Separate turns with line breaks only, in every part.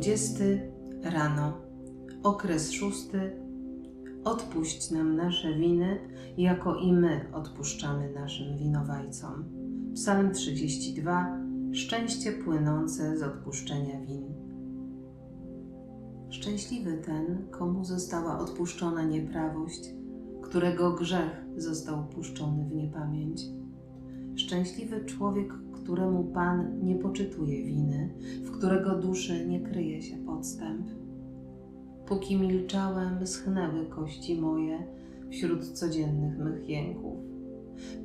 20 rano, okres szósty. Odpuść nam nasze winy, jako i my odpuszczamy naszym winowajcom. Psalm 32. Szczęście płynące z odpuszczenia win. Szczęśliwy ten, komu została odpuszczona nieprawość, którego grzech został puszczony w niepamięć. Szczęśliwy człowiek, któremu Pan nie poczytuje winy, w którego duszy nie kryje się podstęp. Póki milczałem, schnęły kości moje wśród codziennych mych jęków,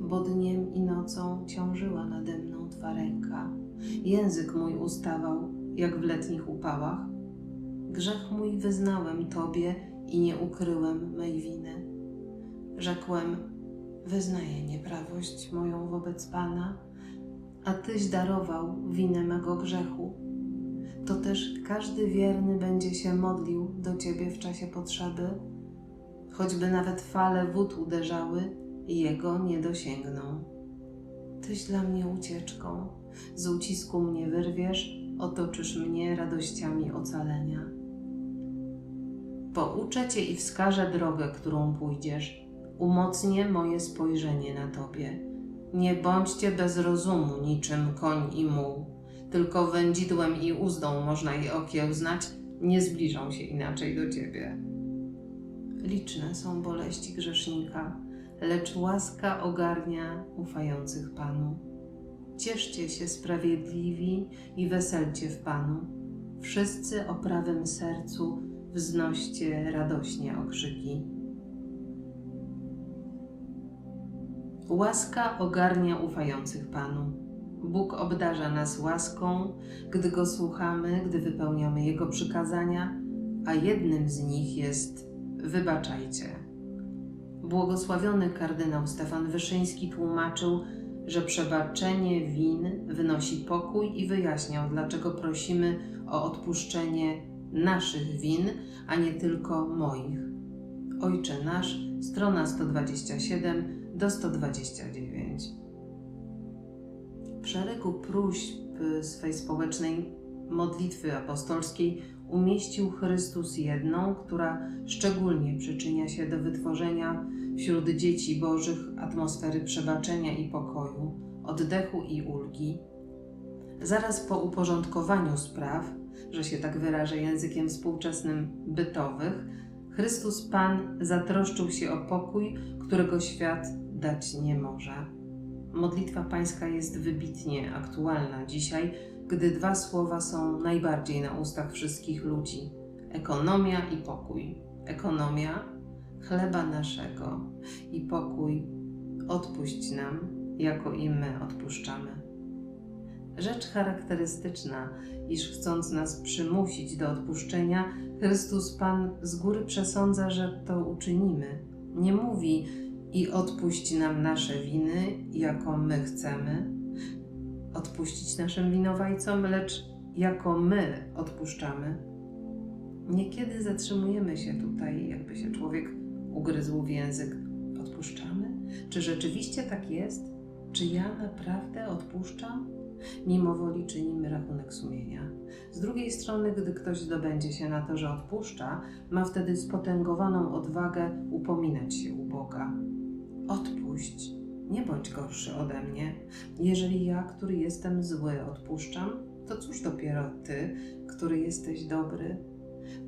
bo dniem i nocą ciążyła nade mną Twa ręka. Język mój ustawał, jak w letnich upałach. Grzech mój wyznałem Tobie i nie ukryłem mej winy. Rzekłem, wyznaję nieprawość moją wobec Pana, a Tyś darował winę mego grzechu. To też każdy wierny będzie się modlił do Ciebie w czasie potrzeby, choćby nawet fale wód uderzały, Jego nie dosięgną. Tyś dla mnie ucieczką, z ucisku mnie wyrwiesz, otoczysz mnie radościami ocalenia. Pouczę Cię i wskażę drogę, którą pójdziesz, umocnię moje spojrzenie na Tobie. Nie bądźcie bez rozumu niczym koń i muł, tylko wędzidłem i uzdą można je okiełznać, nie zbliżą się inaczej do Ciebie. Liczne są boleści grzesznika, lecz łaska ogarnia ufających Panu. Cieszcie się sprawiedliwi i weselcie w Panu. Wszyscy o prawym sercu wznoście radośnie okrzyki. Łaska ogarnia ufających Panu. Bóg obdarza nas łaską, gdy Go słuchamy, gdy wypełniamy Jego przykazania, a jednym z nich jest wybaczajcie. Błogosławiony kardynał Stefan Wyszyński tłumaczył, że przebaczenie win wynosi pokój i wyjaśniał, dlaczego prosimy o odpuszczenie naszych win, a nie tylko moich. Ojcze nasz, strona 127 do 129. W szeregu próśb swej społecznej modlitwy apostolskiej umieścił Chrystus jedną, która szczególnie przyczynia się do wytworzenia wśród dzieci Bożych atmosfery przebaczenia i pokoju, oddechu i ulgi. Zaraz po uporządkowaniu spraw, że się tak wyrażę językiem współczesnym bytowych, Chrystus Pan zatroszczył się o pokój, którego świat dać nie może. Modlitwa Pańska jest wybitnie aktualna dzisiaj, gdy dwa słowa są najbardziej na ustach wszystkich ludzi: ekonomia i pokój. Ekonomia chleba naszego i pokój odpuść nam, jako i my odpuszczamy. Rzecz charakterystyczna, iż chcąc nas przymusić do odpuszczenia, Chrystus Pan z góry przesądza, że to uczynimy. Nie mówi i odpuść nam nasze winy, jako my chcemy odpuścić naszym winowajcom, lecz jako my odpuszczamy. Niekiedy zatrzymujemy się tutaj, jakby się człowiek ugryzł w język. Odpuszczamy? Czy rzeczywiście tak jest? Czy ja naprawdę odpuszczam? Mimo woli czynimy rachunek sumienia. Z drugiej strony, gdy ktoś zdobędzie się na to, że odpuszcza, ma wtedy spotęgowaną odwagę upominać się u Boga. Nie bądź gorszy ode mnie. Jeżeli ja, który jestem zły, odpuszczam, to cóż dopiero ty, który jesteś dobry?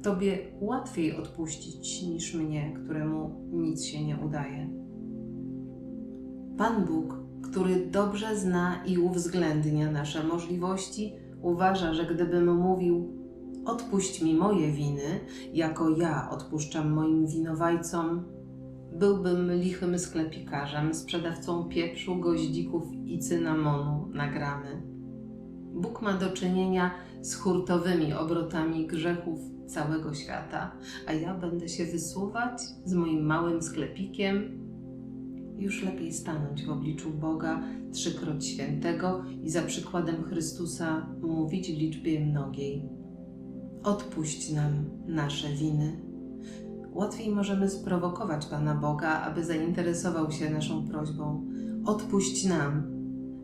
Tobie łatwiej odpuścić niż mnie, któremu nic się nie udaje. Pan Bóg, który dobrze zna i uwzględnia nasze możliwości, uważa, że gdybym mówił: Odpuść mi moje winy, jako ja odpuszczam moim winowajcom, byłbym lichym sklepikarzem, sprzedawcą pieprzu, goździków i cynamonu na gramy. Bóg ma do czynienia z hurtowymi obrotami grzechów całego świata, a ja będę się wysuwać z moim małym sklepikiem. Już lepiej stanąć w obliczu Boga, trzykroć świętego i za przykładem Chrystusa mówić w liczbie mnogiej. Odpuść nam nasze winy. Łatwiej możemy sprowokować Pana Boga, aby zainteresował się naszą prośbą. Odpuść nam,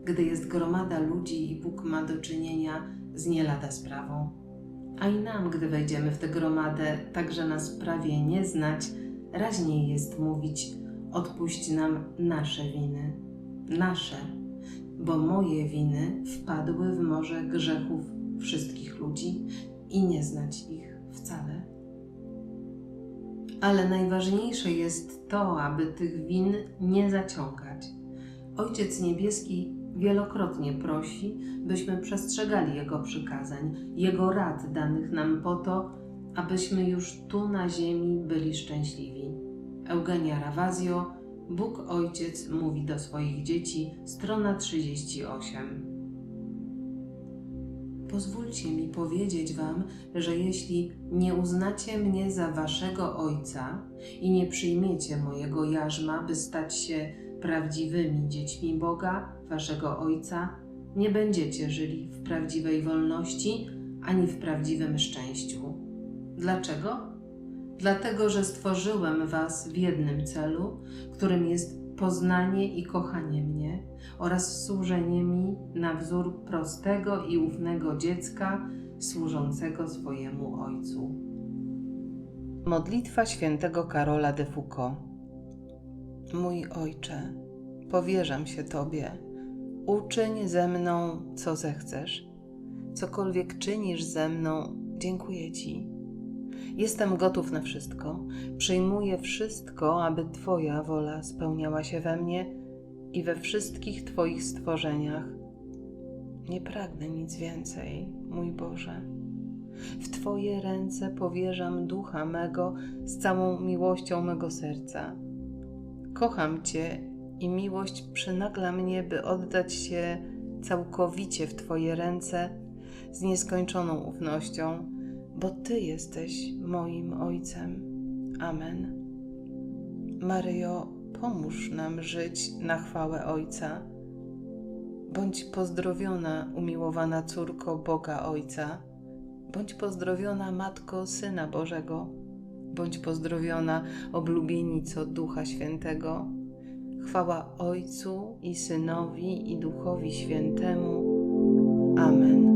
gdy jest gromada ludzi i Bóg ma do czynienia z nie lada sprawą. A i nam, gdy wejdziemy w tę gromadę, także nas prawie nie znać, raźniej jest mówić: Odpuść nam nasze winy. Nasze, bo moje winy wpadły w morze grzechów wszystkich ludzi i nie znać ich. Ale najważniejsze jest to, aby tych win nie zaciągać. Ojciec Niebieski wielokrotnie prosi, byśmy przestrzegali Jego przykazań, Jego rad danych nam po to, abyśmy już tu na ziemi byli szczęśliwi. Eugenia Ravazio, Bóg Ojciec mówi do swoich dzieci, strona 38. Pozwólcie mi powiedzieć Wam, że jeśli nie uznacie mnie za Waszego Ojca i nie przyjmiecie mojego jarzma, by stać się prawdziwymi dziećmi Boga, Waszego Ojca, nie będziecie żyli w prawdziwej wolności ani w prawdziwym szczęściu. Dlaczego? Dlatego, że stworzyłem Was w jednym celu, którym jest poznanie i kochanie mnie oraz służenie mi na wzór prostego i ufnego dziecka służącego swojemu Ojcu. Modlitwa świętego Karola de Foucault Mój Ojcze, powierzam się Tobie. Uczyń ze mną, co zechcesz. Cokolwiek czynisz ze mną, dziękuję Ci. Jestem gotów na wszystko. Przyjmuję wszystko, aby Twoja wola spełniała się we mnie i we wszystkich Twoich stworzeniach. Nie pragnę nic więcej, mój Boże. W Twoje ręce powierzam ducha mego z całą miłością mego serca. Kocham Cię i miłość przynagla mnie, by oddać się całkowicie w Twoje ręce z nieskończoną ufnością, bo Ty jesteś moim Ojcem. Amen. Maryjo, pomóż nam żyć na chwałę Ojca. Bądź pozdrowiona, umiłowana córko Boga Ojca. Bądź pozdrowiona, Matko Syna Bożego. Bądź pozdrowiona, oblubienico Ducha Świętego. Chwała Ojcu i Synowi i Duchowi Świętemu. Amen.